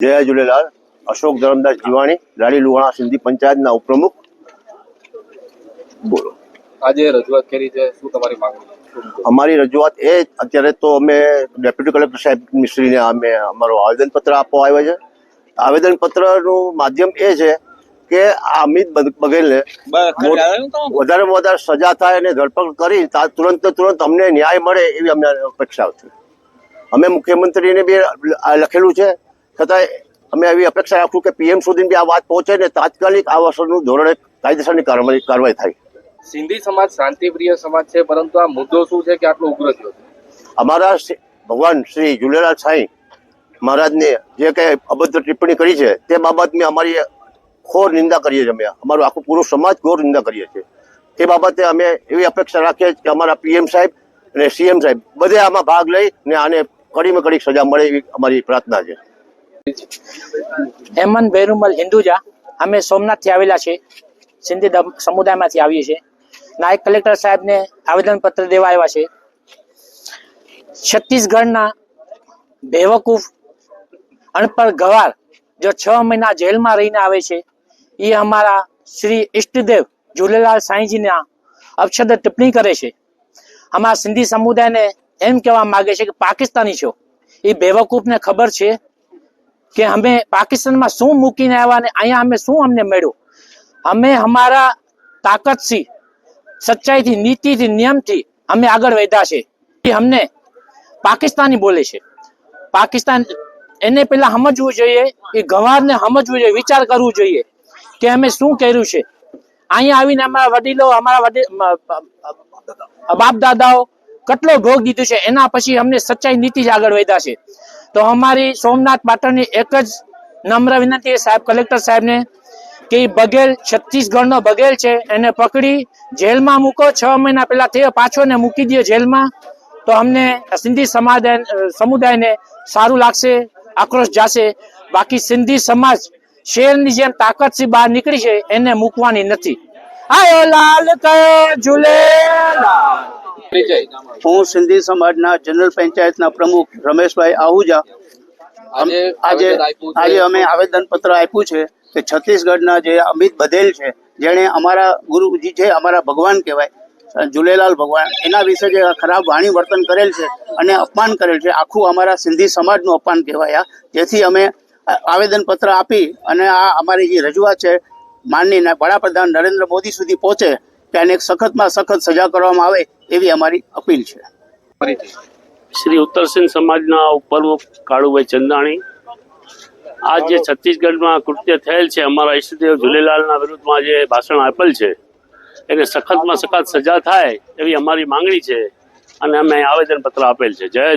જય ઝૂલેલાલ અશોક ધરમદાસ જીવાણી લાડી લુહાણા સિંધી પંચાયતના ઉપપ્રમુખ. બોલો. આજે રજૂઆત કરી છે શું તમારી માંગણી અમારી રજૂઆત એ અત્યારે તો અમે ડેપ્યુટી કલેક્ટર સાહેબ મિશ્રીને અમે અમારો આવેદનપત્ર આપવા આવ્યો છે. આવેદનપત્રનું માધ્યમ એ છે કે અમિત બઘેલને વધારેમાં વધારે સજા થાય અને ધરપકડ કરી તુરંત તુરંત અમને ન્યાય મળે એવી અમને અપેક્ષા હતી અમે મુખ્યમંત્રીને બી લખેલું છે છતાંય અમે એવી અપેક્ષા રાખું કે પીએમ સુધી બી આ વાત પહોંચે ને તાત્કાલિક આ વર્ષનું ધોરણે કાયદેસરની કાર્યવાહી કાર્યવાહી થાય. સિંધી સમાજ શાંતિપ્રિય સમાજ છે પરંતુ આ મુદ્દો શું છે કે આટલો ઉગ્ર થયો છે? અમારા ભગવાન શ્રી ઝુલેલાલ સાંઈ મહારાજને જે કંઈ અભદ્ર ટિપ્પણી કરી છે તે બાબતની અમારી ઘોર નિંદા કરીએ છીએ અમે. અમારું આખું પૂરો સમાજ ઘોર નિંદા કરીએ છીએ. એ બાબતે અમે એવી અપેક્ષા રાખીએ કે અમારા પીએમ સાહેબ અને સીએમ સાહેબ બધે આમાં ભાગ લઈ ને આને કડીમાં કડી સજા મળે એવી અમારી પ્રાર્થના છે. હેમંત ભેરુમલ હિન્દુજા. અમે સોમનાથથી આવેલા છે સિંધી સમુદાયમાંથી આવીએ છીએ. નાયક કલેક્ટર સાહેબને આવેદનપત્ર દેવા આવ્યા છે. છત્તીસગઢના બેવકૂફ અણપર ગવાર જો છ મહિના જેલમાં રહીને આવે છે એ અમારા શ્રી ઈષ્ટદેવ ઝૂલેલાલ સાંઈજીના અપશબ્દ ટિપ્પણી કરે છે. અમારા સિંધી સમુદાયને એમ કહેવા માગે છે કે પાકિસ્તાની છો. એ બેવકૂફને ખબર છે કે અમે પાકિસ્તાનમાં શું મૂકીને આવ્યા ને અહીંયા અમે શું અમને મળ્યું? અમે અમારા તાકાતથી, સચ્ચાઈથી, નીતિથી, નિયમથી અમે આગળ વધ્યા છે. એ અમને પાકિસ્તાની બોલે છે. પાકિસ્તાન, એને પહેલાં સમજવું જોઈએ, એ ગવારને સમજવું જોઈએ, વિચાર કરવું જોઈએ કે અમે શું કર્યું છે. અહીંયા આવીને અમારા વડીલો, અમારા વડીલ બાપ દાદાઓ કેટલો ભોગ દીધું છે, એના પછી અમને સચ્ચાઈ નીતિ જ આગળ વધ્યા છે. તો અમારી સોમનાથ પાટણની એક જ નમ્ર વિનંતી સાહેબ, કલેક્ટર સાહેબને, કે બઘેલ છત્તીસગઢનો બઘેલ છે, એને પકડી જેલમાં મૂકો, છ મહિના પહેલા થયો પાછો ને મૂકી દો જેલમાં, તો અમને સિંધી સમાજ સમુદાયને સારું લાગશે, આક્રોશ જાશે. બાકી સિંધી સમાજ શેરની જેમ તાકાતથી બહાર નીકળી છે, એને મૂકવાની નથી. આયો લાલ કયો ઝૂલેલાલ પરિચય હું સિંધી સમાજના જનરલ પંચાયતના પ્રમુખ રમેશભાઈ આહુજા. આજે આજે અમે આવેદન પત્ર આપ્યું છે કે છત્તીસગઢના જે અમિત બધેલ છે જેણે અમારા ગુરુજી છે અમારા ભગવાન કહેવાય ઝુલેલાલ ભગવાન એના વિશે જે ખરાબ વાણી વર્તન કરેલ છે અને અપમાન કરેલ છે આખું અમારા સિંધી સમાજનું અપમાન કહેવાય જેથી અમે આવેદન પત્ર આપી અને આ અમારી જે રજૂઆત છે માનની વડાપ્રધાન નરેન્દ્ર મોદી સુધી પહોંચે. કે સખતમાં સખત સજા કરવામાં આવે એવી અમારી અપીલ છે. શ્રી ઉત્તરસેન સમાજના ઉપપ્રમુખ કાળુભાઈ ચંદાણી, આ જે છત્તીસગઢમાં કૃત્ય થયેલ છે, અમારા ઈષ્ટદેવ ઝૂલેલાલના વિરુદ્ધમાં જે ભાષણ આપેલ છે, એને સખતમાં સખત સજા થાય એવી અમારી માંગણી છે અને અમે આવેદન પત્ર આપેલ છે. જય